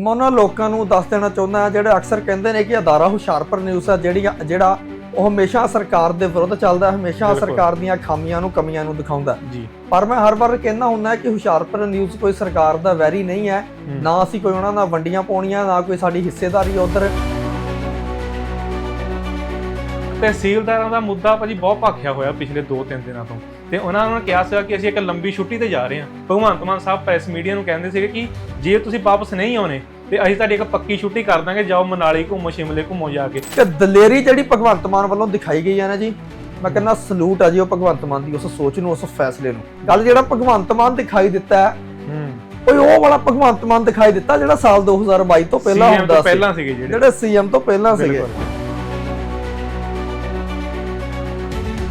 ਮੈਂ ਉਹਨਾਂ ਲੋਕਾਂ ਨੂੰ ਦੱਸ ਦੇਣਾ ਚਾਹੁੰਦਾ ਹਾਂ ਜਿਹੜੇ ਅਕਸਰ ਕਹਿੰਦੇ ਨੇ ਕਿ ਅਦਾਰਾ ਹੁਸ਼ਿਆਰਪੁਰ ਨਿਊਜ਼ ਆ ਜਿਹੜੀ ਜਿਹੜਾ ਉਹ ਹਮੇਸ਼ਾ ਸਰਕਾਰ ਦੇ ਵਿਰੁੱਧ ਚੱਲਦਾ ਹਮੇਸ਼ਾ। ਸਰਕਾਰ ਦੀਆਂ ਖਾਮੀਆਂ ਨੂੰ ਕਮੀਆਂ ਨੂੰ ਦਿਖਾਉਂਦਾ। ਜੀ ਪਰ ਮੈਂ ਹਰ ਵਾਰ ਕਹਿੰਦਾ ਹੁੰਦਾ ਕਿ ਹੁਸ਼ਿਆਰਪੁਰ ਨਿਊਜ਼ ਕੋਈ ਸਰਕਾਰ ਦਾ ਵੈਰੀ ਨਹੀਂ ਹੈ ਹੂੰ। ਨਾ ਅਸੀਂ ਕੋਈ ਉਹਨਾਂ ਨਾਲ ਵੰਡੀਆਂ ਪਾਉਣੀਆਂ ਨਾ ਕੋਈ ਸਾਡੀ ਹਿੱਸੇਦਾਰੀ ਉਧਰ ਤਹਿਸੀਲਦਾਰਾਂ ਦਾ ਮੁੱਦਾ ਭਾਜੀ ਬਹੁਤ ਭਾਖਿਆ ਹੋਇਆ ਪਿਛਲੇ 2-3 ਦਿਨਾਂ ਤੋਂ। ਤੇ ਉਹਨਾਂ ਨੂੰ ਕਿਹਾ ਸੀਗਾ ਕਿ ਅਸੀਂ ਇੱਕ ਲੰਬੀ ਛੁੱਟੀ ਤੇ ਜਾ ਰਹੇ ਹਾਂ। ਭਗਵੰਤ ਮਾਨ ਸਾਹਿਬ ਪ੍ਰੈਸ ਮੀਡੀਆ ਨੂੰ ਕਹਿੰਦੇ ਸੀਗੇ ਕਿ ਜੇ ਤੁਸੀਂ ਵਾਪਸ ਨਹੀਂ ਆਉਣੇ ਤੇ ਅਸੀਂ ਤੁਹਾਡੀ ਇੱਕ ਪੱਕੀ ਛੁੱਟੀ ਕਰ ਦਾਂਗੇ ਜਾਓ ਮਨਾਲੀ ਘੁੰਮੋ ਸ਼ਿਮਲੇ ਘੁੰਮੋ ਜਾ ਕੇ। ਕਿ ਦਲੇਰੀ ਜਿਹੜੀ ਭਗਵੰਤ ਮਾਨ ਵੱਲੋਂ ਦਿਖਾਈ ਗਈ ਹੈ ਨਾ ਜੀ ਮੈਂ ਕਹਿੰਦਾ ਸਲੂਟ ਆ ਜੀ ਉਹ ਭਗਵੰਤ ਮਾਨ ਦੀ ਉਸ ਸੋਚ ਨੂੰ ਉਸ ਫੈਸਲੇ ਨੂੰ। ਗੱਲ ਜਿਹੜਾ ਭਗਵੰਤ ਮਾਨ ਦਿਖਾਈ ਦਿੱਤਾ ਹੈ ਕੋਈ ਉਹ ਵਾਲਾ ਭਗਵੰਤ ਮਾਨ ਦਿਖਾਈ ਦਿੱਤਾ ਜਿਹੜਾ ਸਾਲ 2022 ਤੋਂ ਪਹਿਲਾਂ ਹੁੰਦਾ ਤੋਂ ਸੀ। ਪਹਿਲਾਂ ਸੀਗੇ ਜਿਹੜੇ। ਸੀਐਮ ਤੋਂ ਪਹਿਲਾਂ ਸੀਗੇ।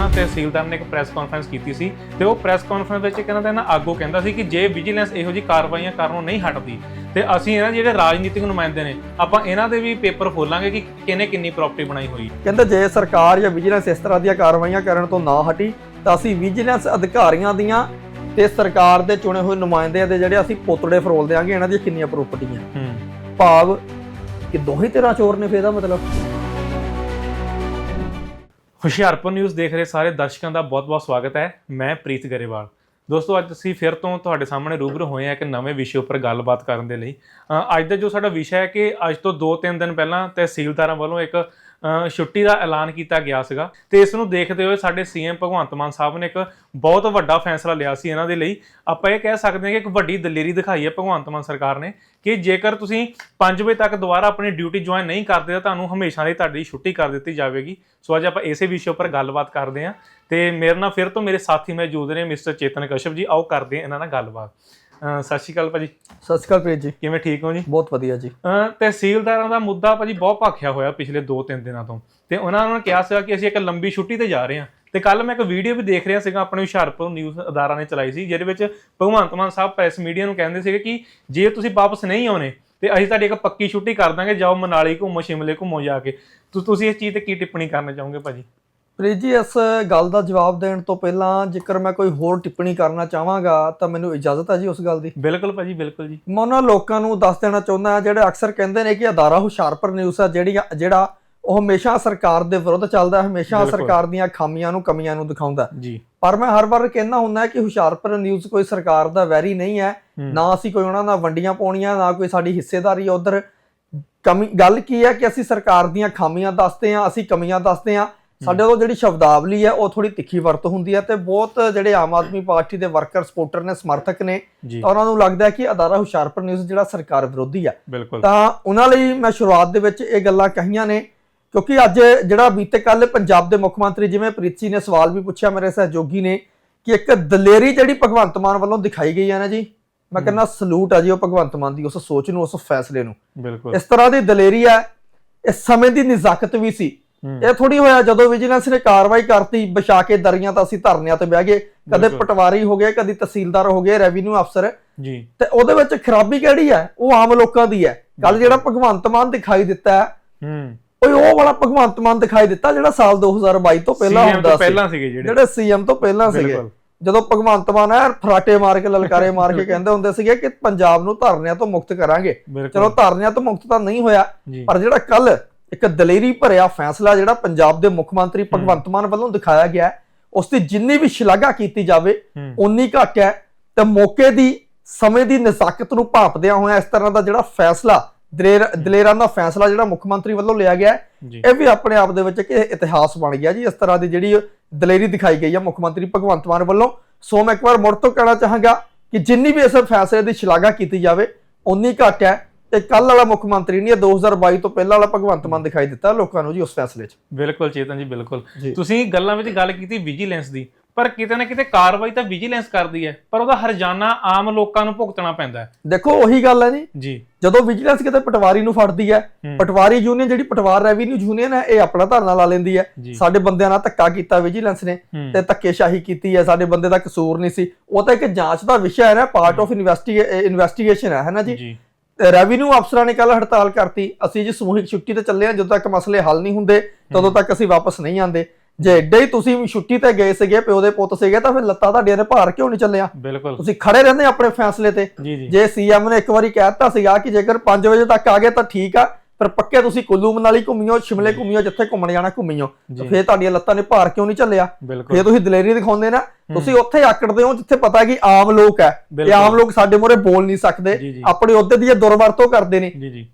ਤਹਿਸੀਲਦਾਰ ਨੇ ਇੱਕ ਪ੍ਰੈਸ ਕਾਨਫਰੰਸ ਕੀਤੀ ਸੀ ਤੇ ਉਹ ਪ੍ਰੈਸ ਕਾਨਫਰੰਸ ਵਿੱਚ ਕਹਿੰਦਾ ਤਾਂ ਇਹਨਾਂ ਆਗੂ ਕਹਿੰਦਾ ਸੀ ਕਿ ਜੇ ਵਿਜੀਲੈਂਸ ਇਹੋ ਜੀ ਕਾਰਵਾਈਆਂ ਕਰਨੋਂ ਨਹੀਂ ਹਟਦੀ ਤੇ ਅਸੀਂ ਇਹਨਾਂ ਜਿਹੜੇ ਰਾਜਨੀਤਿਕ ਨੁਮਾਇੰਦੇ ਨੇ ਆਪਾਂ ਇਹਨਾਂ ਦੇ ਵੀ ਪੇਪਰ ਖੋਲਾਂਗੇ ਕਿ ਕਿਹਨੇ ਕਿੰਨੀ ਪ੍ਰਾਪਰਟੀ ਬਣਾਈ ਹੋਈ ਕਹਿੰਦੇ ਜੇ ਸਰਕਾਰ ਜਾਂ ਵਿਜੀਲੈਂਸ ਇਸ ਤਰ੍ਹਾਂ ਦੀਆਂ ਕਾਰਵਾਈਆਂ ਕਰਨ ਤੋਂ ਨਾ ਹਟੀ ਤਾਂ ਅਸੀਂ ਵਿਜੀਲੈਂਸ ਅਧਿਕਾਰੀਆਂ ਦੀਆਂ ਤੇ ਸਰਕਾਰ ਦੇ ਚੁਣੇ ਹੋਏ ਨੁਮਾਇੰਦਿਆਂ ਦੇ ਜਿਹੜੇ ਅਸੀਂ ਪੋਤੜੇ ਫਰੋਲ ਦੇਾਂਗੇ ਇਹਨਾਂ ਦੀਆਂ ਕਿੰਨੀਆਂ ਪ੍ਰਾਪਰਟੀਆਂ ਹੂੰ। ਭਾਵ ਕਿ ਦੋਹੀ ਤਰ੍ਹਾਂ ਚੋਰ ਨੇ ਫੇਦਾ ਮਤਲਬ। ਹੁਸ਼ਿਆਰਪੁਰ ਨਿਊਜ਼ ਦੇਖ ਰਹੇ ਸਾਰੇ ਦਰਸ਼ਕਾਂ ਦਾ ਬਹੁਤ-ਬਹੁਤ ਸਵਾਗਤ ਹੈ। ਮੈਂ ਪ੍ਰੀਤ ਗਰੇਵਾਲ। ਦੋਸਤੋ, ਅੱਜ ਅਸੀਂ ਫਿਰ ਤੋਂ ਤੁਹਾਡੇ ਸਾਹਮਣੇ ਰੂਬਰੂ ਹੋਏ ਹਾਂ ਇੱਕ ਨਵੇਂ ਵਿਸ਼ੇ ਉੱਪਰ ਗੱਲਬਾਤ ਕਰਨ ਦੇ ਲਈ। ਅੱਜ ਦਾ ਜੋ ਸਾਡਾ ਵਿਸ਼ਾ ਹੈ ਕਿ ਅੱਜ ਤੋਂ 2-3 ਦਿਨ ਪਹਿਲਾਂ ਤਹਿਸੀਲਦਾਰਾਂ ਵੱਲੋਂ ਇੱਕ ਛੁੱਟੀ ਦਾ ਐਲਾਨ ਕੀਤਾ ਗਿਆ ਸੀਗਾ ਤੇ ਇਸ ਨੂੰ ਦੇਖਦੇ ਹੋਏ ਸਾਡੇ ਸੀਐਮ ਭਗਵੰਤ ਮਾਨ ਸਾਹਿਬ ਨੇ ਇੱਕ ਬਹੁਤ ਵੱਡਾ ਫੈਸਲਾ ਲਿਆ ਸੀ ਇਹਨਾਂ ਦੇ ਲਈ। ਆਪਾਂ ਇਹ ਕਹਿ ਸਕਦੇ ਹਾਂ ਕਿ ਇੱਕ ਵੱਡੀ ਦਲੇਰੀ ਦਿਖਾਈ ਹੈ ਭਗਵੰਤ ਮਾਨ ਸਰਕਾਰ ਨੇ ਕਿ ਜੇਕਰ ਤੁਸੀਂ 5 ਵਜੇ ਤੱਕ ਦੁਬਾਰਾ ਆਪਣੀ ਡਿਊਟੀ ਜੁਆਇਨ ਨਹੀਂ ਕਰਦੇ ਤਾਂ ਤੁਹਾਨੂੰ ਹਮੇਸ਼ਾ ਲਈ ਤੁਹਾਡੀ ਛੁੱਟੀ ਕਰ ਦਿੱਤੀ ਜਾਵੇਗੀ। ਸੋ ਅੱਜ ਆਪਾਂ ਇਸੇ ਵਿਸ਼ੇ ਉੱਪਰ ਗੱਲਬਾਤ ਕਰਦੇ ਹਾਂ ਤੇ ਮੇਰੇ ਨਾਲ ਫਿਰ ਤੋਂ ਮੇਰੇ ਸਾਥੀ ਮੌਜੂਦ ਨੇ ਮਿਸਟਰ ਚੇਤਨ ਕਸ਼ਪ ਜੀ, ਆਓ ਕਰਦੇ ਇਹਨਾਂ ਨਾਲ ਗੱਲਬਾਤ। ਸਤਿ ਸ਼੍ਰੀ ਅਕਾਲ ਭਾਜੀ। ਸਤਿ ਸ਼੍ਰੀ ਅਕਾਲ ਪ੍ਰੀਤ ਜੀ। ਕਿਵੇਂ ਠੀਕ ਹੋ ਜੀ? ਬਹੁਤ ਵਧੀਆ ਜੀ। ਤਹਿਸੀਲਦਾਰਾਂ ਦਾ ਮੁੱਦਾ ਭਾਜੀ ਬਹੁਤ ਭਾਖਿਆ ਹੋਇਆ ਪਿਛਲੇ 2-3 ਦਿਨਾਂ ਤੋਂ। ਤੇ ਉਹਨਾਂ ਨੂੰ ਕਿਹਾ ਸੀਗਾ ਕਿ ਅਸੀਂ ਇੱਕ ਲੰਬੀ ਛੁੱਟੀ ਤੇ ਜਾ ਰਹੇ ਹਾਂ। ਤੇ ਕੱਲ ਮੈਂ ਇੱਕ ਵੀਡੀਓ ਵੀ ਦੇਖ ਰਿਹਾ ਸੀਗਾ ਆਪਣੇ ਹੁਸ਼ਿਆਰਪੁਰ ਨਿਊਜ਼ ਅਦਾਰਾ ਨੇ ਚਲਾਈ ਸੀ ਜਿਹਦੇ ਵਿੱਚ ਭਗਵੰਤ ਮਾਨ ਸਾਹਿਬ ਪ੍ਰੈਸ ਮੀਡੀਆ ਨੂੰ ਕਹਿੰਦੇ ਸੀਗੇ ਕਿ ਜੇ ਤੁਸੀਂ ਵਾਪਸ ਨਹੀਂ ਆਉਣੇ ਤੇ ਅਸੀਂ ਤੁਹਾਡੀ ਇੱਕ ਪੱਕੀ ਛੁੱਟੀ ਕਰ ਦਾਂਗੇ ਜਾਓ ਮਨਾਲੀ ਘੁੰਮੋ ਸ਼ਿਮਲੇ ਘੁੰਮੋ ਜਾ ਕੇ। ਤੁਸੀਂ ਇਸ ਚੀਜ਼ ਤੇ ਕੀ ਟਿੱਪਣੀ ਕਰਨਾ ਚਾਹੋਗੇ ਭਾਜੀ? ਪ੍ਰੀਤ ਜੀ ਇਸ ਗੱਲ ਦਾ ਜਵਾਬ ਦੇਣ ਤੋਂ ਪਹਿਲਾਂ ਜੇਕਰ ਮੈਂ ਕੋਈ ਹੋਰ ਟਿੱਪਣੀ ਕਰਨਾ ਚਾਹਾਂਗਾ ਤਾਂ ਮੈਨੂੰ ਇਜਾਜ਼ਤ ਹੈ ਜੀ ਉਸ ਗੱਲ ਦੀ ਬਿਲਕੁਲ ਭਾਜੀ ਬਿਲਕੁਲ ਜੀ ਮੈਂ ਉਹਨਾਂ ਲੋਕਾਂ ਨੂੰ ਦੱਸ ਦੇਣਾ ਚਾਹੁੰਦਾ ਹਾਂ ਜਿਹੜੇ ਅਕਸਰ ਕਹਿੰਦੇ ਨੇ ਕਿ ਅਦਾਰਾ ਹੁਸ਼ਿਆਰਪੁਰ ਨਿਊਜ਼ ਆ ਜਿਹੜੀ ਜਿਹੜਾ ਉਹ ਹਮੇਸ਼ਾ ਸਰਕਾਰ ਦੇ ਵਿਰੁੱਧ ਚੱਲਦਾ ਹੈ, ਹਮੇਸ਼ਾ। ਸਰਕਾਰ ਦੀਆਂ ਖਾਮੀਆਂ ਨੂੰ ਕਮੀਆਂ ਨੂੰ ਦਿਖਾਉਂਦਾ ਹੈ। ਜੀ ਪਰ ਮੈਂ ਹਰ ਵਾਰ ਕਹਿੰਦਾ ਹੁੰਦਾ ਕਿ ਹੁਸ਼ਿਆਰਪੁਰ ਨਿਊਜ਼ ਕੋਈ ਸਰਕਾਰ ਦਾ ਵੈਰੀ ਨਹੀਂ ਹੈ ਹੂੰ। ਨਾ ਅਸੀਂ ਕੋਈ ਉਹਨਾਂ ਨਾਲ ਵੰਡੀਆਂ ਪਾਉਣੀਆਂ ਨਾ ਕੋਈ ਸਾਡੀ ਹਿੱਸੇਦਾਰੀ ਉਧਰ ਕਮੀ ਗੱਲ ਕੀ ਹੈ ਕਿ ਅਸੀਂ ਸਰਕਾਰ ਦੀਆਂ ਖਾਮੀਆਂ ਦੱਸਦੇ ਹਾਂ ਅਸੀਂ ਕਮੀਆਂ ਦੱਸਦੇ ਹਾਂ ਸਾਡੇ ਕੋਲ ਜਿਹੜੀ ਸ਼ਬਦਾਵਲੀ ਹੈ ਉਹ ਥੋੜੀ ਤਿੱਖੀ ਵਰਤ ਹੁੰਦੀ ਹੈ ਤੇ ਬਹੁਤ ਜਿਹੜੇ ਆਮ ਆਦਮੀ ਪਾਰਟੀ ਦੇ ਵਰਕਰ ਸਪੋਰਟਰ ਨੇ ਸਮਰਥਕ ਨੇ ਤਾਂ ਉਹਨਾਂ ਨੂੰ ਲੱਗਦਾ ਹੈ ਕਿ ਅਦਾਰਾ ਹੁਸ਼ਿਆਰਪੁਰ ਨਿਊਜ਼ ਜਿਹੜਾ ਸਰਕਾਰ ਵਿਰੋਧੀ ਬਿਲਕੁਲ। ਤਾਂ ਉਹਨਾਂ ਲਈ ਮੈਂ ਸ਼ੁਰੂਆਤ ਦੇ ਵਿੱਚ ਇਹ ਗੱਲਾਂ ਕਹੀਆਂ ਨੇ ਕਿਉਂਕਿ ਅੱਜ ਜਿਹੜਾ ਬੀਤੇ ਕੱਲ ਪੰਜਾਬ ਦੇ ਮੁੱਖ ਮੰਤਰੀ ਜਿਵੇਂ ਪ੍ਰੀਤ ਜੀ ਨੇ ਸਵਾਲ ਵੀ ਪੁੱਛਿਆ ਮੇਰੇ ਸਹਿਯੋਗੀ ਨੇ ਕਿ ਇੱਕ ਦਲੇਰੀ ਜਿਹੜੀ ਭਗਵੰਤ ਮਾਨ ਵੱਲੋਂ ਦਿਖਾਈ ਗਈ ਹੈ ਨਾ ਜੀ ਮੈਂ ਕਹਿੰਦਾ ਸਲੂਟ ਆ ਜੀ ਉਹ ਭਗਵੰਤ ਮਾਨ ਦੀ ਉਸ ਸੋਚ ਨੂੰ ਉਸ ਫੈਸਲੇ ਨੂੰ। ਬਿਲਕੁਲ। ਇਸ ਤਰ੍ਹਾਂ ਦੀ ਦਲੇਰੀ ਹੈ ਇਸ ਸਮੇਂ ਦੀ ਨਜ਼ਾਕਤ ਵੀ ਸੀ। ਇਹ ਥੋੜੀ ਹੋਇਆ ਜਦੋਂ ਵਿਜੀਲੈਂਸ ਨੇ ਕਾਰਵਾਈ ਕਰਤੀ ਵਿਛਾ ਕੇ ਦਰੀਆਂ ਤਾਂ ਅਸੀਂ ਧਰਨਿਆਂ ਤੇ ਬਹਿ ਗਏ। ਕਦੇ। ਪਟਵਾਰੀ ਹੋ ਗਏ ਕਦੀ ਤਹਿਸੀਲਦਾਰ ਹੋ ਗਏ ਰੈਵਨਿਊ ਅਫਸਰ ਜੀ। ਤੇ ਉਹਦੇ ਵਿੱਚ ਖਰਾਬੀ ਕਿਹੜੀ ਹੈ? ਉਹ ਆਮ ਲੋਕਾਂ ਦੀ ਹੈ। ਗੱਲ ਜਿਹੜਾ ਭਗਵੰਤ ਮਾਨ ਦਿਖਾਈ ਦਿੱਤਾ ਹੈ ਹੂੰ। ਉਹ ਉਹ ਵਾਲਾ ਭਗਵੰਤ ਮਾਨ ਦਿਖਾਈ ਦਿੱਤਾ ਜਿਹੜਾ ਸਾਲ 2022 ਤੋਂ ਪਹਿਲਾਂ ਹੁੰਦਾ ਤੋਂ ਸੀ। ਪਹਿਲਾਂ ਸੀਗੇ ਜਿਹੜੇ। ਜਿਹੜੇ ਸੀਐਮ ਤੋਂ ਪਹਿਲਾਂ ਸੀਗੇ। ਜਦੋਂ ਭਗਵੰਤ ਮਾਨ ਹੈ ਫਰਾਟੇ ਮਾਰ ਕੇ ਲਲਕਾਰੇ ਮਾਰ ਕੇ ਕਹਿੰਦੇ ਹੁੰਦੇ ਸੀਗੇ ਕਿ ਪੰਜਾਬ ਨੂੰ ਧਰਨਿਆਂ ਤੋਂ ਮੁਕਤ ਕਰਾਂਗੇ। ਚਲੋ ਧਰਨਿਆਂ ਤੋਂ ਮੁਕਤ ਤਾਂ ਨਹੀਂ ਹੋਇਆ ਪਰ ਜਿਹੜਾ ਕੱਲ ਇੱਕ ਦਲੇਰੀ ਭਰਿਆ ਫੈਸਲਾ ਜਿਹੜਾ ਪੰਜਾਬ ਦੇ ਮੁੱਖ ਮੰਤਰੀ ਭਗਵੰਤ ਮਾਨ ਵੱਲੋਂ ਦਿਖਾਇਆ ਗਿਆ ਉਸ ਦੀ ਜਿੰਨੀ ਵੀ ਸ਼ਲਾਘਾ ਕੀਤੀ ਜਾਵੇ। ਉਨੀ ਘੱਟ ਹੈ ਤੇ ਮੌਕੇ ਦੀ ਸਮੇਂ ਦੀ ਨਜ਼ਾਕਤ ਨੂੰ ਭਾਪਦਿਆਂ ਹੋਇਆ ਇਸ ਤਰ੍ਹਾਂ ਦਾ ਜਿਹੜਾ ਫੈਸਲਾ ਦਲੇਰ ਦਾ ਫੈਸਲਾ ਜਿਹੜਾ ਮੁੱਖ ਮੰਤਰੀ ਵੱਲੋਂ ਲਿਆ ਗਿਆ ਇਹ ਵੀ ਆਪਣੇ ਆਪ ਦੇ ਵਿੱਚ ਇੱਕ ਇਤਿਹਾਸ ਬਣ ਗਿਆ ਜੀ ਇਸ ਤਰ੍ਹਾਂ ਦੀ ਜਿਹੜੀ ਦਲੇਰੀ ਦਿਖਾਈ ਗਈ ਹੈ ਮੁੱਖ ਮੰਤਰੀ ਭਗਵੰਤ ਮਾਨ ਵੱਲੋਂ। ਸੋ ਮੈਂ ਇੱਕ ਵਾਰ ਮੁੜ ਤੋਂ ਕਹਿਣਾ ਚਾਹਾਂਗਾ ਕਿ ਜਿੰਨੀ ਵੀ ਇਸ ਫੈਸਲੇ ਦੀ ਸ਼ਲਾਘਾ ਕੀਤੀ ਜਾਵੇ ਉਨੀ ਘੱਟ ਹੈ ਤੇ ਕੱਲ ਵਾਲਾ ਮੁੱਖ ਮੰਤਰੀ ਨਹੀਂ ਇਹ 2022 ਤੋਂ ਪਹਿਲਾਂ ਵਾਲਾ ਭਗਵੰਤ ਮਾਨ ਦਿਖਾਈ ਦਿੱਤਾ ਲੋਕਾਂ ਨੂੰ ਜੀ ਉਸ ਫੈਸਲੇ 'ਚ। ਬਿਲਕੁਲ ਚੇਤਨ ਜੀ ਬਿਲਕੁਲ। ਤੁਸੀਂ ਗੱਲਾਂ ਵਿੱਚ ਗੱਲ ਕੀਤੀ ਵਿਜੀਲੈਂਸ ਦੀ ਪਰ ਕਿਤੇ ਨਾ ਕਿਤੇ ਕਾਰਵਾਈ ਤਾਂ ਵਿਜੀਲੈਂਸ ਕਰਦੀ ਹੈ ਪਰ ਉਹਦਾ ਹਰਜਾਨਾ ਆਮ ਲੋਕਾਂ ਨੂੰ ਭੁਗਤਣਾ ਪੈਂਦਾ ਹੈ। ਦੇਖੋ ਉਹੀ ਗੱਲ ਹੈ ਜੀ। ਜੀ। ਜਦੋਂ ਵਿਜੀਲੈਂਸ ਕਿਤੇ ਪਟਵਾਰੀ ਨੂੰ ਫੜਦੀ ਹੈ। ਪਟਵਾਰੀ ਯੂਨੀਅਨ ਜਿਹੜੀ ਪਟਵਾਰ ਰੈਵਨਿਊ ਯੂਨੀਅਨ ਹੈ ਇਹ ਆਪਣਾ ਧਰਨਾ ਲਾ ਲੈਂਦੀ ਹੈ। ਸਾਡੇ ਬੰਦਿਆਂ ਨਾਲ ਧੱਕਾ ਕੀਤਾ ਵਿਜੀਲੈਂਸ ਨੇ। ਤੇ ਧੱਕੇਸ਼ਾਹੀ ਕੀਤੀ ਹੈ ਸਾਡੇ ਬੰਦੇ ਦਾ ਕਸੂਰ ਨਹੀਂ ਸੀ। ਉਹ ਤਾਂ ਇੱਕ ਜਾਂਚ ਦਾ ਵਿਸ਼ਾ ਹੈ ਨਾ ਪਾਰਟ ਆਫ ਇਨਵੈਸਟੀਗੇਸ਼ਨ ਹੈ ਹੈ ਨਾ ਜੀ। ਰੈਵਨਿਊ ਅਫਸਰਾਂ ਨੇ ਕੱਲ ਹੜਤਾਲ ਕਰਤੀ। ਅਸੀਂ ਜੀ ਸਮੂਹਿਕ ਛੁੱਟੀ ਤੇ ਚੱਲੇ ਹਾਂ ਜਦੋਂ ਤੱਕ ਮਸਲੇ ਹੱਲ ਨਹੀਂ ਹੁੰਦੇ ਤਦੋਂ ਤੱਕ ਅਸੀਂ ਵਾਪਸ ਨਹੀਂ ਆਂਦੇ ਜੇ ਏਡੇ ਹੀ ਤੁਸੀਂ ਛੁੱਟੀ ਤੇ ਗਏ ਸੀਗੇ ਪਿਓ ਦੇ ਪੁੱਤ ਸੀਗੇ ਤਾਂ ਫਿਰ ਲੱਤਾਂ ਤੁਹਾਡੀਆਂ ਨੇ ਭਾਰ ਕਿਉਂ ਨਹੀਂ ਚੱਲਿਆ? ਬਿਲਕੁਲ। ਤੁਸੀਂ ਖੜੇ ਰਹਿੰਦੇ ਆਪਣੇ ਫੈਸਲੇ ਤੇ। ਜੇ ਸੀਐਮ ਨੇ ਇੱਕ ਵਾਰੀ ਕਹਿ ਦਿੱਤਾ ਸੀਗਾ ਕਿ ਜੇਕਰ 5 ਵਜੇ ਤੱਕ ਆ ਗਏ ਤਾਂ ਠੀਕ ਆ ਪਰ ਪੱਕੇ ਤੁਸੀਂ ਕੁੱਲੂ ਮਨਾਲੀ ਘੁੰਮਿਓ ਸ਼ਿਮਲੇ ਘੁੰਮਿਓ ਜਿੱਥੇ ਘੁੰਮਣ ਜਾਣਾ ਘੁੰਮਿਓ। ਫੇਰ ਤੁਹਾਡੀਆਂ ਲੱਤਾਂ ਨੇ ਭਾਰ ਕਿਉਂ ਨਹੀਂ ਚੱਲਿਆ? ਬਿਲਕੁਲ। ਫੇਰ ਤੁਸੀਂ ਦਲੇਰੀ ਦਿਖਾਉਂਦੇ ਨਾ ਤੁਸੀਂ ਉੱਥੇ ਆਕੜਦੇ ਹੋ ਜਿੱਥੇ ਪਤਾ ਕਿ ਆਮ ਲੋਕ ਹੈ। ਤੇ। ਆਮ ਲੋਕ ਸਾਡੇ ਮੂਹਰੇ ਬੋਲ ਨਹੀਂ ਸਕਦੇ। ਆਪਣੇ ਅਹੁਦੇ ਦੀ ਦੁਰਵਰਤੋਂ ਕਰਦੇ ਨੇ।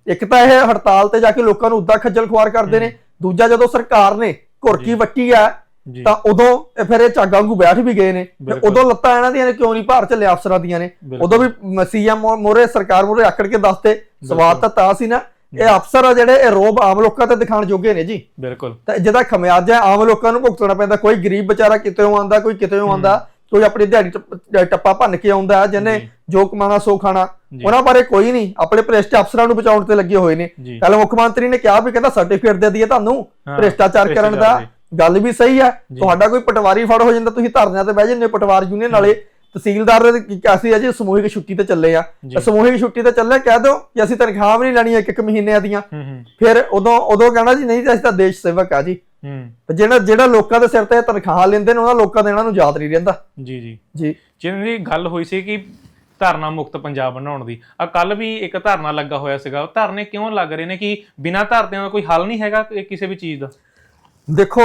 ਇੱਕ ਤਾਂ ਇਹ ਹੜਤਾਲ ਤੇ ਜਾ ਕੇ ਲੋਕਾਂ ਨੂੰ ਉਦਾਂ ਖੱਜਲ ਖੁਆਰ ਕਰਦੇ ਨੇ। ਦੂਜਾ ਜਦੋਂ ਸਰਕਾਰ ਨੇ ਘੁਰਕੀ ਵੱਟੀ ਆ ਜੀ। ਤਾਂ ਉਦੋਂ ਫਿਰ ਇਹ ਚਾਗਾਂ ਨੂੰ ਬੈਠ ਵੀ ਗਏ ਨੇ। ਉਦੋਂ ਲੱਤਾਂ ਇਹਨਾਂ ਦੀਆਂ ਨੇ ਕਿਉਂ ਨਹੀਂ ਭਾਰ ਚੱਲੇ ਅਫਸਰਾਂ ਦੀਆਂ ਨੇ। ਉਦੋਂ ਵੀ ਸੀਐਮ ਮੋਰੇ ਸਰਕਾਰ ਮੋਰੇ ਆਕੜ ਕੇ ਦੱਸਦੇ ਸਵਾਦ ਤਾਂ ਤਾਂ ਸੀ ਨਾ। ਇਹ ਅਫਸਰ ਆ ਜਿਹੜੇ ਇਹ ਰੋਬ ਆਮ ਲੋਕਾਂ ਤੇ ਦਿਖਾਣ ਜੋਗੇ ਨੇ ਜੀ। ਬਿਲਕੁਲ। ਤਾਂ ਜਿਹਦਾ ਖਮਿਆਜਾ ਆਮ ਲੋਕਾਂ ਨੂੰ ਭੁਗਤਣਾ ਪੈਂਦਾ। ਕੋਈ ਗਰੀਬ ਵਿਚਾਰਾ ਕਿਤੇੋਂ ਆਂਦਾ ਕੋਈ ਕਿਤੇੋਂ ਆਂਦਾ ਕੋਈ ਆਪਣੀ ਦਿਹਾੜੀ ਟੱਪ- ਟੱਪਾ ਭੰਨ ਕੇ ਆਉਂਦਾ ਜਿਹਨੇ ਜੀ। ਕਮਾਣਾ ਸੋ ਖਾਣਾ। ਉਹਨਾਂ ਬਾਰੇ ਕੋਈ ਨਹੀਂ। ਆਪਣੇ ਭ੍ਰਿਸ਼ਟ ਅਫਸਰਾਂ ਨੂੰ ਬਚਾਉਣ ਤੇ ਲੱਗੇ ਹੋਏ ਨੇ। ਕੱਲ ਮੁੱਖ ਮੰਤਰੀ ਨੇ ਕਿਹਾ ਵੀ ਕਹਿੰਦਾ ਸਰਟੀਫਿਕੇਟ ਦੇ ਦਈਏ ਤੁਹਾਨੂੰ ਭ੍ਰਿਸ਼ਟਾਚਾਰ ਕਰਨ ਦਾ। ਗੱਲ ਵੀ ਸਹੀ ਹੈ। ਤੁਹਾਡਾ ਕੋਈ ਪਟਵਾਰੀ ਫੜ ਹੋ ਜਾਂਦਾ ਤੁਸੀਂ ਧਰਨਿਆਂ ਤੇ ਬਹਿ ਜਾਂਦੇ ਹੋ ਪਟਵਾਰ ਯੂਨੀਅਨ ਵਾਲੇ। ਤਹਿਸੀਲਦਾਰ ਦੇ ਕੀ ਅਸੀਂ ਅਜੇ ਸਮੂਹਿਕ ਛੁੱਟੀ ਤੇ ਚੱਲੇ ਆ। ਸਮੂਹਿਕ ਛੁੱਟੀ ਤੇ ਚੱਲੇ ਕਹਿ ਦਿਓ ਕਿ ਅਸੀਂ ਤਨਖਾਹ ਵੀ ਨਹੀਂ ਲੈਣੀ ਇੱਕ ਇੱਕ ਮਹੀਨਿਆਂ ਦੀਆਂ ਫਿਰ ਉਦੋਂ ਉਦੋਂ ਕਹਿਣਾ ਜੀ ਨਹੀਂ ਅਸੀਂ ਤਾਂ ਦੇਸ਼ ਸੇਵਕ ਆ ਜੀ। ਤੇ ਜਿਹੜਾ ਜਿਹੜਾ ਲੋਕਾਂ ਦੇ ਸਿਰ ਤੇ ਤਨਖਾਹ ਲੈਂਦੇ ਨੇ ਉਹਨਾਂ ਲੋਕਾਂ ਦੇ ਇਹਨਾਂ ਨੂੰ ਯਾਦ ਨਹੀਂ ਰਹਿੰਦਾ। ਜੀ ਜੀ। ਜੀ। ਜਿਵੇਂ ਦੀ ਗੱਲ ਹੋਈ ਸੀ ਕਿ ਧਰਨਾ ਮੁਕਤ ਪੰਜਾਬ ਬਣਾਉਣ ਦੀ ਆ ਕੱਲ ਵੀ ਇੱਕ ਧਰਨਾ ਲੱਗਾ ਹੋਇਆ ਸੀਗਾ। ਉਹ ਧਰਨੇ ਕਿਉਂ ਲੱਗ ਰਹੇ ਨੇ ਕਿ ਬਿਨਾਂ ਧਰਨਿਆਂ ਦਾ ਕੋਈ ਹੱਲ ਨਹੀਂ ਹੈਗਾ ਕਿਸੇ ਵੀ ਚੀਜ਼ ਦਾ? ਦੇਖੋ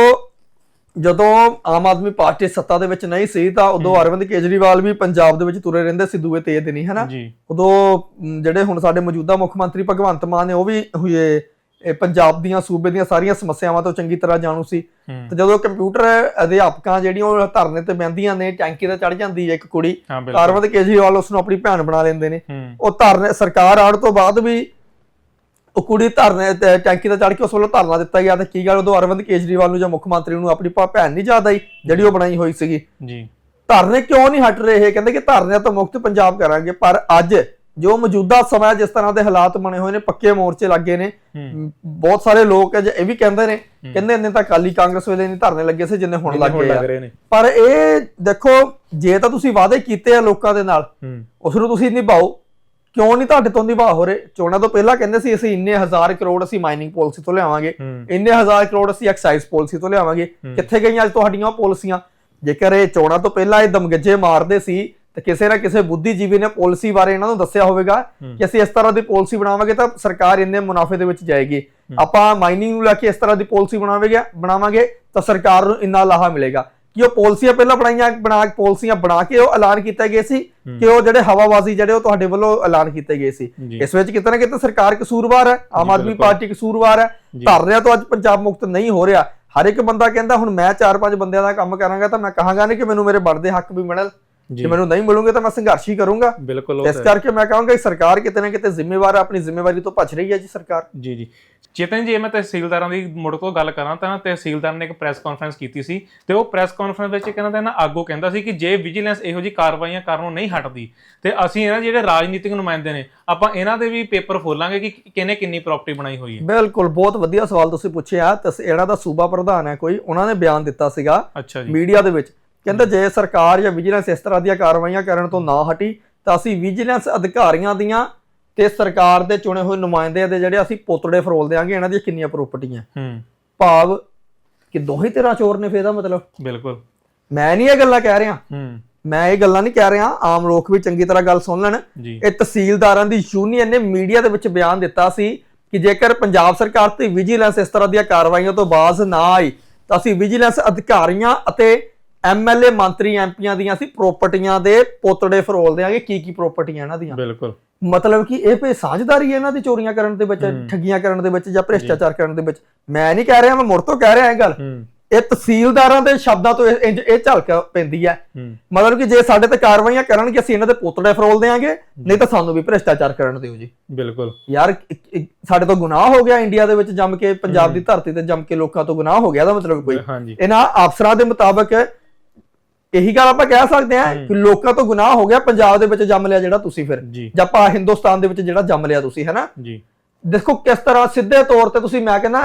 ਜਦੋਂ ਆਮ ਆਦਮੀ ਪਾਰਟੀ ਸੱਤਾ ਦੇ ਵਿੱਚ ਨਹੀਂ ਸੀ ਤਾਂ ਉਦੋਂ ਅਰਵਿੰਦ ਕੇਜਰੀਵਾਲ ਵੀ ਪੰਜਾਬ ਦੇ ਵਿੱਚ ਤੁਰੇ ਰਹਿੰਦੇ ਸੀ ਦੂਏ ਤੇ ਦਿਨੀ ਹਨਾ? ਉਦੋਂ ਜਿਹੜੇ ਹੁਣ ਸਾਡੇ ਮੌਜੂਦਾ ਮੁੱਖ ਮੰਤਰੀ ਭਗਵੰਤ ਮਾਨ ਨੇ ਉਹ ਵੀ ਹੋਏ ਇਹ ਪੰਜਾਬ ਦੀਆਂ ਸੂਬੇ ਦੀਆਂ ਸਾਰੀਆਂ ਸਮੱਸਿਆਵਾਂ ਤੋਂ ਚੰਗੀ ਤਰ੍ਹਾਂ ਜਾਣੂ ਸੀ। ਤੇ ਜਦੋਂ ਕੰਪਿਊਟਰ ਅਧਿਆਪਕਾਂ ਜਿਹੜੀਆਂ ਉਹ ਧਰਨੇ ਤੇ ਬਹਿੰਦੀਆਂ ਨੇ ਟੈਂਕੀ ਤੇ ਚੜ ਜਾਂਦੀ ਹੈ ਇੱਕ ਕੁੜੀ ਅਰਵਿੰਦ ਕੇਜਰੀਵਾਲ ਉਸ ਨੂੰ ਆਪਣੀ ਭੈਣ ਬਣਾ ਲੈਂਦੇ ਨੇ। ਉਹ ਧਰਨੇ ਸਰਕਾਰ ਆਉਣ ਤੋਂ ਬਾਅਦ ਵੀ ਉਹ ਕੁੜੀ ਧਰਨੇ ਤੇ ਟੈਂਕੀ ਤੇ ਚੜ ਕੇ ਉਸ ਵੱਲੋਂ ਧਰਨਾ ਦਿੱਤਾ ਗਿਆ ਤੇ ਕੀ ਗੱਲ ਉਦੋਂ ਅਰਵਿੰਦ ਕੇਜਰੀਵਾਲ ਨੂੰ ਜਾਂ ਮੁੱਖ ਮੰਤਰੀ ਨੂੰ ਆਪਣੀ ਭੈਣ ਨਹੀਂ ਯਾਦ ਆਈ ਜਿਹੜੀ ਉਹ ਬਣਾਈ ਹੋਈ ਸੀਗੀ? ਜੀ। ਧਰਨੇ ਕਿਉਂ ਨਹੀਂ ਹਟ ਰਹੇ? ਕਹਿੰਦੇ ਕਿ ਧਰਨਿਆਂ ਤੋਂ ਮੁਕਤ ਪੰਜਾਬ ਕਰਾਂਗੇ ਪਰ ਅੱਜ ਜੋ ਮੌਜੂਦਾ ਸਮਾਂ ਜਿਸ ਤਰ੍ਹਾਂ ਦੇ ਹਾਲਾਤ ਬਣੇ ਹੋਏ ਨੇ ਪੱਕੇ ਮੋਰਚੇ ਲੱਗੇ ਨੇ ਬਹੁਤ ਸਾਰੇ ਲੋਕ ਹੈ ਇਹ ਵੀ ਕਹਿੰਦੇ ਨੇ ਕਹਿੰਦੇ ਇੰਨੇ ਤਾਂ ਅਕਾਲੀ ਕਾਂਗਰਸ ਵੇਲੇ ਨਹੀਂ ਧਰਨੇ ਲੱਗੇ ਸੀ ਜਿੰਨੇ ਹੁਣ ਲੱਗੇ ਆ। ਪਰ ਇਹ ਦੇਖੋ ਜੇ ਤਾਂ ਤੁਸੀਂ ਵਾਅਦੇ ਕੀਤੇ ਆ ਲੋਕਾਂ ਦੇ ਨਾਲ ਉਸ ਨੂੰ ਤੁਸੀਂ ਨਿਭਾਓ। ਕਿਉਂ ਨਹੀਂ ਤੁਹਾਡੇ ਤੋਂ ਨਿਭਾ ਹੋ ਰਹੇ? ਚੋਣਾਂ ਤੋਂ ਪਹਿਲਾਂ ਕਹਿੰਦੇ ਸੀ ਅਸੀਂ ਇੰਨੇ ਹਜ਼ਾਰ ਕਰੋੜ ਅਸੀਂ ਮਾਈਨਿੰਗ ਪਾਲਿਸੀ ਤੋਂ ਲਿਆਵਾਂਗੇ। ਇੰਨੇ ਹਜ਼ਾਰ ਕਰੋੜ ਅਸੀਂ ਐਕਸਾਈਜ਼ ਪਾਲਿਸੀ ਤੋਂ ਲਿਆਵਾਂਗੇ। ਕਿੱਥੇ ਗਈਆਂ ਅੱਜ ਤੁਹਾਡੀਆਂ ਪਾਲਿਸੀਆਂ ਜੇਕਰ ਇਹ ਚੋਣਾਂ ਤੋਂ ਪਹਿਲਾਂ ਇਹ ਦਮਗੱਜੇ ਮਾਰਦੇ ਸੀ ਤੇ ਕਿਸੇ ਨਾ ਕਿਸੇ ਬੁੱਧੀਜੀਵੀ ਨੇ ਪਾਲਿਸੀ ਬਾਰੇ ਇਹਨਾਂ ਨੂੰ ਦੱਸਿਆ ਹੋਵੇਗਾ ਕਿ ਅਸੀਂ ਇਸ ਤਰ੍ਹਾਂ ਦੀ ਪਾਲਿਸੀ ਬਣਾਵਾਂਗੇ ਤਾਂ ਸਰਕਾਰ ਇੰਨੇ ਮੁਨਾਫੇ ਦੇ ਵਿੱਚ ਜਾਏਗੀ। ਆਪਾਂ ਮਾਈਨਿੰਗ ਨੂੰ ਲੈ ਕੇ ਇਸ ਤਰ੍ਹਾਂ ਦੀ ਪਾਲਿਸੀ ਬਣਾਵੇਗਾ ਬਣਾਵਾਂਗੇ ਤਾਂ ਸਰਕਾਰ ਨੂੰ ਇੰਨਾ ਲਾਹਾ ਮਿਲੇਗਾ। ਕਿ ਉਹ ਪਾਲਿਸੀਆਂ ਪਹਿਲਾਂ ਬਣਾਈਆਂ ਬਣਾ ਪਾਲਿਸੀਆਂ ਬਣਾ ਕੇ ਉਹ ਐਲਾਨ ਕੀਤੇ ਗਏ ਸੀ ਕਿ ਉਹ ਜਿਹੜੇ ਹਵਾਬਾਜ਼ੀ ਜਿਹੜੇ ਉਹ ਤੁਹਾਡੇ ਵੱਲੋਂ ਐਲਾਨ ਕੀਤੇ ਗਏ ਸੀ। ਇਸ ਵਿੱਚ ਕਿਤੇ ਨਾ ਕਿਤੇ ਸਰਕਾਰ ਕਸੂਰਵਾਰ ਹੈ ਆਮ ਆਦਮੀ। ਪਾਰਟੀ ਕਸੂਰਵਾਰ ਹੈ। ਧਰਨਿਆਂ ਤੋਂ ਅੱਜ ਪੰਜਾਬ ਮੁਕਤ ਨਹੀਂ ਹੋ ਰਿਹਾ। ਹਰ ਇੱਕ ਬੰਦਾ ਕਹਿੰਦਾ ਹੁਣ ਮੈਂ ਚਾਰ ਪੰਜ ਬੰਦਿਆਂ ਦਾ ਕੰਮ ਕਰਾਂਗਾ ਤਾਂ ਮੈਂ ਕਹਾਂਗਾ ਨਹੀਂ ਕਿ ਮੈਨੂੰ ਮੇਰੇ ਬਣਦੇ ਹੱਕ ਵੀ ਮਿਲਣ। ਜੀ। ਮੈਨੂੰ ਨਹੀਂ ਮਿਲੂਗੇ ਤਾਂ ਮੈਂ ਸੰਘਰਸ਼ ਹੀ ਕਰੂੰਗਾ। ਬਿਲਕੁਲ ਇਸ ਕਰਕੇ ਮੈਂ ਕਹਾਂਗਾ ਕਿ ਸਰਕਾਰ ਕਿਤੇ ਨਾ ਕਿਤੇ ਜ਼ਿੰਮੇਵਾਰ ਆਪਣੀ ਜ਼ਿੰਮੇਵਾਰੀ ਤੋਂ ਭੱਜ ਰਹੀ ਹੈ ਜੀ ਸਰਕਾਰ। ਜੀ ਜੀ। ਚੇਤਨ ਜੀ ਮੈਂ ਤਹਿਸੀਲਦਾਰਾਂ ਦੀ ਮੁੜ ਤੋਂ ਗੱਲ ਕਰਾਂ ਤਾਂ ਤਹਿਸੀਲਦਾਰ ਨੇ ਇੱਕ ਪ੍ਰੈਸ ਕਾਨਫਰੰਸ ਕੀਤੀ ਸੀ ਤੇ ਉਹ ਪ੍ਰੈਸ ਕਾਨਫਰੰਸ ਵਿੱਚ ਕਹਿੰਦਾ ਤਾਂ ਨਾ ਆਗੂ ਕਹਿੰਦਾ ਸੀ ਕਿ ਜੇ ਵਿਜੀਲੈਂਸ ਇਹੋ ਜੀ ਕਾਰਵਾਈਆਂ ਕਰਨੋਂ ਨਹੀਂ ਹਟਦੀ ਤੇ ਅਸੀਂ ਇਹਨਾਂ ਜਿਹੜੇ ਰਾਜਨੀਤਿਕ ਨੁਮਾਇੰਦੇ ਨੇ ਆਪਾਂ ਇਹਨਾਂ ਦੇ ਵੀ ਪੇਪਰ ਖੋਲਾਂਗੇ ਕਿ ਕਿਹਨੇ ਕਿੰਨੀ ਪ੍ਰਾਪਰਟੀ ਬਣਾਈ ਹੋਈ ਹੈ। ਬਿਲਕੁਲ ਬਹੁਤ ਵਧੀਆ ਸਵਾਲ ਤੁਸੀਂ ਪੁੱਛਿਆ। ਤਸ ਇਹਨਾਂ ਦਾ ਸੂਬਾ ਪ੍ਰਧਾਨ ਹੈ ਕੋਈ ਉਹਨਾਂ ਨੇ ਬਿਆਨ ਦਿੱਤਾ ਸੀਗਾ ਅੱਛਾ ਮੀਡੀਆ ਦੇ ਵਿੱਚ। ਕਹਿੰਦਾ ਜੇ ਸਰਕਾਰ ਜਾਂ ਵਿਜੀਲੈਂਸ ਇਸ ਤਰ੍ਹਾਂ ਦੀਆਂ ਕਾਰਵਾਈਆਂ ਕਰਨ ਤੋਂ ਨਾ ਹਟੀ ਤਾਂ ਅਸੀਂ ਵਿਜੀਲੈਂਸ ਅਧਿਕਾਰੀਆਂ ਦੀਆਂ ਤੇ ਸਰਕਾਰ ਦੇ ਚੁਣੇ ਹੋਏ ਨੁਮਾਇੰਦਿਆਂ ਦੇ ਜਿਹੜੇ ਅਸੀਂ ਪੋਤੜੇ ਫਰੋਲ ਦੇਾਂਗੇ ਇਹਨਾਂ ਦੀਆਂ ਕਿੰਨੀਆਂ ਪ੍ਰਾਪਰਟੀਆਂ ਹੂੰ। ਭਾਵ ਕਿ ਦੋਹੇ ਤੇਰਾ ਚੋਰ ਨੇ ਫੇਦਾ ਮਤਲਬ। ਬਿਲਕੁਲ। ਮੈਂ ਨਹੀਂ ਇਹ ਗੱਲਾਂ ਕਹਿ ਰਿਹਾ। ਹੂੰ। ਮੈਂ ਇਹ ਗੱਲਾਂ ਨਹੀਂ ਕਹਿ ਰਿਹਾ ਆਮ ਲੋਕ ਵੀ ਚੰਗੀ ਤਰ੍ਹਾਂ ਗੱਲ ਸੁਣ ਲੈਣ। ਇਹ ਤਹਿਸੀਲਦਾਰਾਂ ਦੀ ਯੂਨੀਅਨ ਨੇ ਮੀਡੀਆ ਦੇ ਵਿੱਚ ਬਿਆਨ ਦਿੱਤਾ ਸੀ ਕਿ ਜੇਕਰ ਪੰਜਾਬ ਸਰਕਾਰ ਤੇ ਵਿਜੀਲੈਂਸ ਇਸ ਤਰ੍ਹਾਂ ਦੀਆਂ ਕਾਰਵਾਈਆਂ ਤੋਂ ਬਾਜ਼ ਨਾ ਆਈ ਤਾਂ ਅਸੀਂ ਵਿਜੀਲੈਂਸ ਅਧਿਕਾਰੀਆਂ ਅਤੇ ਐਮਐਲਏ ਮੰਤਰੀ ਐਮਪੀਆਂ ਦੀਆਂ ਅਸੀਂ ਪ੍ਰਾਪਰਟੀਆਂ ਦੇ ਪੋਤੜੇ ਫਰੋਲ ਦੇਾਂਗੇ ਕੀ ਕੀ ਪ੍ਰਾਪਰਟੀਆਂ ਇਹਨਾਂ ਦੀਆਂ। ਬਿਲਕੁਲ। ਮਤਲਬ ਕਿ ਇਹ ਭਈ ਸਾਂਝਦਾਰੀ ਹੈ ਇਹਨਾਂ ਦੀ ਚੋਰੀਆਂ ਕਰਨ ਦੇ ਵਿੱਚ ਠੱਗੀਆਂ ਕਰਨ ਦੇ ਵਿੱਚ ਜਾਂ ਭ੍ਰਿਸ਼ਟਾਚਾਰ ਕਰਨ ਦੇ ਵਿੱਚ? ਮੈਂ ਨਹੀਂ ਕਹਿ ਰਿਹਾ ਮੈਂ ਮੁੜ ਤੋਂ ਕਹਿ ਰਿਹਾ ਇਹ ਗੱਲ। ਇਹ ਤਹਿਸੀਲਦਾਰਾਂ ਦੇ ਸ਼ਬਦਾਂ ਤੋਂ ਇਹ ਝਲਕ ਪੈਂਦੀ ਹੈ। ਮਤਲਬ ਕਿ ਜੇ ਸਾਡੇ ਤੇ ਕਾਰਵਾਈਆਂ ਕਰਨਗੇ ਅਸੀਂ ਇਹਨਾਂ ਦੇ ਪੋਤੜੇ ਫਰੋਲ ਦੇਾਂਗੇ ਨਹੀਂ ਤਾਂ ਸਾਨੂੰ ਵੀ ਭ੍ਰਿਸ਼ਟਾਚਾਰ ਕਰਨ ਦਿਓ ਜੀ। ਬਿਲਕੁਲ। ਯਾਰ ਸਾਡੇ ਤੋਂ ਗੁਨਾਹ ਹੋ ਗਿਆ ਇੰਡੀਆ ਦੇ ਵਿੱਚ ਜੰਮ ਕੇ ਪੰਜਾਬ ਦੀ ਧਰਤੀ ਤੇ ਜੰਮ ਕੇ ਲੋਕਾਂ ਤੋਂ ਗੁਨਾਹ ਹੋ ਗਿਆ ਦਾ ਮਤਲਬ ਕੋਈ। ਇਹਨਾਂ ਅਫਸਰਾਂ ਦੇ ਮੁਤਾਬਕ ਇਹੀ ਗੱਲ ਆਪਾਂ ਕਹਿ ਸਕਦੇ ਹਾਂ ਕਿ ਲੋਕਾਂ ਤੋਂ ਗੁਨਾਹ ਹੋ ਗਿਆ ਪੰਜਾਬ ਦੇ ਵਿੱਚ ਜੰਮ ਲਿਆ ਜਿਹੜਾ ਤੁਸੀਂ ਫਿਰ। ਜੀ। ਆਪਾਂ ਹਿੰਦੁਸਤਾਨ ਦੇ ਵਿੱਚ ਜਿਹੜਾ ਜੰਮ ਲਿਆ ਤੁਸੀਂ ਹੈਨਾ? ਜੀ। ਦੇਖੋ ਕਿਸ ਤਰ੍ਹਾਂ ਸਿੱਧੇ ਤੌਰ ਤੇ ਤੁਸੀਂ ਮੈਂ ਕਹਿੰਦਾ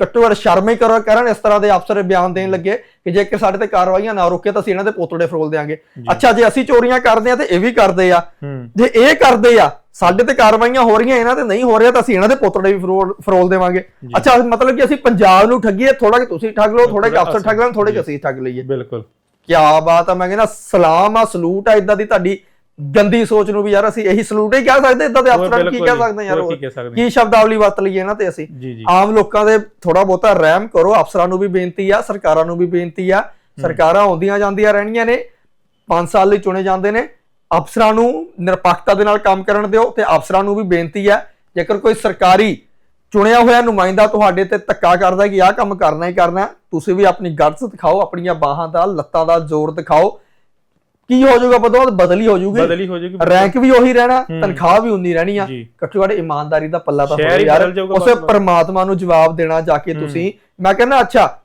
ਘੱਟੋ ਘੱਟ ਸ਼ਰਮ ਹੀ ਕਰੋ ਕਰਨ ਇਸ ਤਰ੍ਹਾਂ ਦੇ ਅਫਸਰ ਬਿਆਨ ਦੇਣ ਲੱਗੇ ਕਿ ਜੇ ਕਿ ਸਾਡੇ ਤੇ ਕਾਰਵਾਈਆਂ ਨਾ ਰੋਕੇ ਤਾਂ ਅਸੀਂ ਇਹਨਾਂ ਦੇ ਪੋਤੜੇ ਫਰੋਲ ਦੇਾਂਗੇ ਅੱਛਾ ਜੇ ਅਸੀਂ ਚੋਰੀਆਂ ਕਰਦੇ ਆ ਤੇ ਇਹ ਵੀ ਕਰਦੇ ਆ। ਜੇ ਇਹ ਕਰਦੇ ਆ ਸਾਡੇ ਤੇ ਕਾਰਵਾਈਆਂ ਹੋ ਰਹੀਆਂ ਇਹਨਾਂ ਤੇ ਨਹੀਂ ਹੋ ਰਿਹਾ ਤਾਂ ਅਸੀਂ ਇਹਨਾਂ ਦੇ ਪੁੱਤੜੇ ਵੀ ਫਰੋਲ ਫਰੋਲ ਦੇਵਾਂਗੇ। ਅੱਛਾ ਮਤਲਬ ਕਿ ਅਸੀਂ ਪੰਜਾਬ ਨੂੰ ਠੱਗੀਏ ਥੋੜਾ ਕਿ ਤੁਸੀਂ ਠੱਗ ਲਓ ਥੋੜੇ ਕਿ ਅਫਸਰ ਠੱਗ ਲੈਣ ਥੋੜੇ ਕਿ ਅਸੀਂ ਠੱਗ ਲਈਏ। ਬਿਲਕੁਲ। ਕੀ ਬਾਤ ਆ ਮੈਂ ਕਹਿੰਦਾ ਸਲਾਮ ਆ ਸਲੂਟ ਆ ਇਦਾਂ ਦੀ ਤੁਹਾਡੀ ਗੰਦੀ ਸੋਚ ਨੂੰ ਵੀ ਯਾਰ ਅਸੀਂ ਇਹੀ ਸਲੂਟ ਹੀ ਕਹਿ ਸਕਦੇ ਇਦਾਂ ਦੇ ਅਫਸਰਾਂ ਨੂੰ ਕੀ ਕਹਿ ਸਕਦੇ ਯਾਰ? ਕੀ ਸ਼ਬਦਾਵਲੀ ਵਰਤ ਲਈਏ ਇਹਨਾਂ ਤੇ ਅਸੀਂ। ਆਮ ਲੋਕਾਂ ਦੇ ਥੋੜਾ ਬਹੁਤਾ ਰਹਿਮ ਕਰੋ ਅਫਸਰਾਂ ਨੂੰ ਵੀ ਬੇਨਤੀ ਆ ਸਰਕਾਰਾਂ ਨੂੰ ਵੀ ਬੇਨਤੀ ਆ। ਸਰਕਾਰਾਂ ਆਉਂਦੀਆਂ ਜਾਂਦੀਆਂ ਰਹਿਣੀਆਂ ਨੇ 5 ਸਾਲ ਲਈ ਚੁਣੇ ਜਾਂਦੇ ਨੇ। ਅਫਸਰਾਂ ਨੂੰ ਨਿਰਪੱਖਤਾ ਦੇ ਨਾਲ ਕੰਮ ਕਰਨ ਦਿਓ ਤੇ ਅਫਸਰਾਂ ਨੂੰ ਵੀ ਬੇਨਤੀ ਆ ਜੇਕਰ ਕੋਈ ਸਰਕਾਰੀ ਚੁਣਿਆ ਹੋਇਆ ਨੁਮਾਇੰਦਾ ਤੁਹਾਡੇ ਤੇ ਧੱਕਾ ਕਰਦਾ ਕਿ ਆਹ ਕੰਮ ਕਰਨਾ ਹੀ ਕਰਨਾ ਤੁਸੀਂ ਵੀ ਆਪਣੀ ਗਟਸ ਦਿਖਾਓ ਆਪਣੀਆਂ ਬਾਹਾਂ ਦਾ ਲੱਤਾਂ ਦਾ ਜ਼ੋਰ ਦਿਖਾਓ। ਕੀ ਹੋ ਜਾਊਗਾ ਪਤਾ ਬਦਲੀ ਹੋ ਜਾਊਗੀ। ਬਦਲੀ ਹੋ ਜਾਏਗੀ ਰੈਂਕ ਵੀ ਉਹੀ ਰਹਿਣਾ ਤਨਖਾਹ ਵੀ ਉਨੀ ਰਹਿਣੀ ਆ। ਘੱਟੋ ਘੱਟ ਇਮਾਨਦਾਰੀ ਦਾ ਪੱਲਾ ਤਾਂ ਹੋਵੇ ਯਾਰ। ਜਾਊਗਾ ਉਸੇ। ਪਰਮਾਤਮਾ ਨੂੰ ਜਵਾਬ ਦੇਣਾ ਜਾ ਕੇ ਤੁਸੀਂ। ਮੈਂ ਕਹਿੰਦਾ ਅੱਛਾ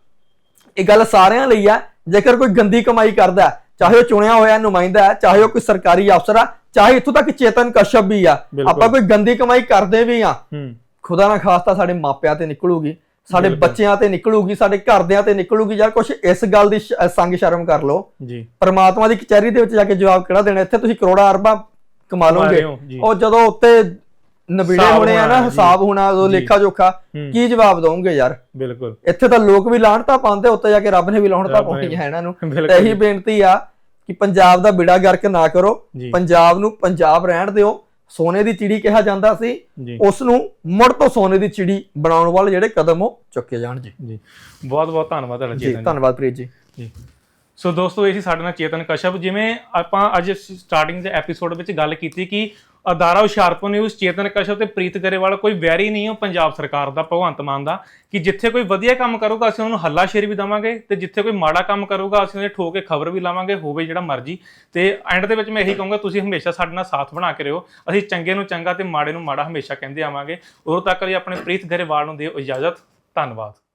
ਇਹ ਗੱਲ ਸਾਰਿਆਂ ਲਈ ਆ। ਜੇਕਰ ਕੋਈ ਗੰਦੀ ਕਮਾਈ ਕਰਦਾ ਚਾਹੇ ਉਹ ਚੁਣਿਆ ਹੋਇਆ ਨੁਮਾਇੰਦਾ ਹੈ ਚਾਹੇ ਉਹ ਕੋਈ ਸਰਕਾਰੀ ਅਫਸਰ ਆ ਚਾਹੇ ਇੱਥੋਂ ਤੱਕ ਚੇਤਨ ਕਸ਼ਪ ਵੀ ਆ। ਆਪਾਂ ਕੋਈ ਗੰਦੀ ਕਮਾਈ ਕਰਦੇ ਵੀ ਆ। ਹੂੰ। ਖੁਦਾ ਨਾ ਖਾਸਤਾ ਸਾਡੇ ਮਾਪਿਆਂ ਤੇ ਨਿਕਲੂਗੀ ਸਾਡੇ ਬੱਚਿਆਂ ਤੇ ਨਿਕਲੂਗੀ ਸਾਡੇ ਘਰਦਿਆਂ ਤੇ ਨਿਕਲੂਗੀ ਯਾਰ ਕੁਛ ਇਸ ਗੱਲ ਦੀ ਸੰਗ ਸ਼ਰਮ ਕਰ ਲਓ। ਜੀ। ਪਰਮਾਤਮਾ ਦੀ ਕਚਹਿਰੀ ਦੇ ਵਿੱਚ ਜਾ ਕੇ ਜਵਾਬ ਕਿਹੜਾ ਦੇਣਾ? ਇੱਥੇ ਤੁਸੀਂ ਕਰੋੜਾਂ ਅਰਬਾਂ ਕਮਾ ਜੀ। ਉਹ ਜਦੋਂ ਉੱਤੇ ਨਬੀੜੇ ਹੋਣੇ ਆ ਨਾ। ਹਿਸਾਬ ਹੋਣਾ ਉਦੋਂ ਲੇਖਾ ਜੋਖਾ। ਕੀ ਜਵਾਬ ਦਵੋਗੇ ਯਾਰ? ਬਿਲਕੁਲ। ਇੱਥੇ ਤਾਂ ਲੋਕ ਵੀ ਲਾਹਣਤਾ ਪਾਉਂਦੇ ਉੱਤੇ ਜਾ ਕੇ ਰੱਬ ਨੇ ਵੀ ਲਾਹਣਤਾ ਰੱਬ ਨੇ ਪਾਉਣੀ ਹੈ ਇਹਨਾਂ ਨੂੰ। ਤੇ ਇਹੀ ਬੇਨਤੀ ਆ ਕਿ ਪੰਜਾਬ ਦਾ ਬਿੜਾ ਗਰਕ ਨਾ ਕਰੋ। ਪੰਜਾਬ ਨੂੰ ਪੰਜਾਬ ਰਹਿਣ ਦਿਓ। ਸੋਨੇ ਦੀ ਚਿੜੀ ਕਿਹਾ ਜਾਂਦਾ ਸੀ। ਉਸ ਨੂੰ ਮੁੜ ਤੋਂ ਸੋਨੇ ਦੀ ਚਿੜੀ ਬਣਾਉਣ ਵਾਲੇ ਜਿਹੜੇ ਕਦਮ ਉਹ ਚੁੱਕੇ ਜਾਣ ਜੀ। ਜੀ। ਬਹੁਤ ਬਹੁਤ ਧੰਨਵਾਦ ਤੁਹਾਡਾ ਜੀ ਧੰਨਵਾਦ ਪ੍ਰੀਤ ਜੀ। ਜੀ। ਸੋ ਦੋਸਤੋ ਇਹ ਸੀ ਸਾਡੇ ਨਾਲ ਚੇਤਨ ਕਸ਼ਪ ਜਿਵੇਂ ਆਪਾਂ ਅੱਜ ਸਟਾਰਟਿੰਗ ਦੇ ਐਪੀਸੋਡ ਵਿੱਚ ਗੱਲ ਕੀਤੀ ਕਿ ਅਦਾਰਾ ਹੁਸ਼ਿਆਰਪੁਰ ਨਿਊਜ਼, ਚੇਤਨ ਕਸ਼ਪ ਤੇ ਪ੍ਰੀਤ ਗਰੇਵਾਲ, ਕੋਈ ਵੈਰੀ ਨਹੀਂ ਹੋ ਪੰਜਾਬ ਸਰਕਾਰ ਦਾ, ਭਗਵੰਤ ਮਾਨ ਦਾ, ਕਿ ਜਿੱਥੇ ਕੋਈ ਵਧੀਆ ਕੰਮ ਕਰੂਗਾ, ਅਸੀਂ ਉਹਨੂੰ ਹੱਲਾਸ਼ੇਰੀ ਵੀ ਦਵਾਂਗੇ, ਤੇ ਜਿੱਥੇ ਕੋਈ ਮਾੜਾ ਕੰਮ ਕਰੂਗਾ, ਅਸੀਂ ਉਹਦੇ ਠੋਕ ਕੇ ਖਬਰ ਵੀ ਲਾਵਾਂਗੇ, ਹੋਵੇ ਜਿਹੜਾ ਮਰਜ਼ੀ। ਤੇ ਐਂਡ ਦੇ ਵਿੱਚ ਮੈਂ ਇਹੀ ਕਹੂੰਗਾ, ਤੁਸੀਂ ਹਮੇਸ਼ਾ ਸਾਡੇ ਨਾਲ ਸਾਥ ਬਣਾ ਕੇ ਰਹੋ। ਅਸੀਂ ਚੰਗੇ ਨੂੰ ਚੰਗਾ ਤੇ ਮਾੜੇ ਨੂੰ ਮਾੜਾ ਹਮੇਸ਼ਾ ਕਹਿੰਦੇ ਆਵਾਂਗੇ। ਉਦੋਂ ਤੱਕ ਲਈ ਆਪਣੇ ਪ੍ਰੀਤ ਗਰੇਵਾਲ ਨੂੰ ਦਿਓ ਇਜਾਜ਼ਤ। ਧੰਨਵਾਦ।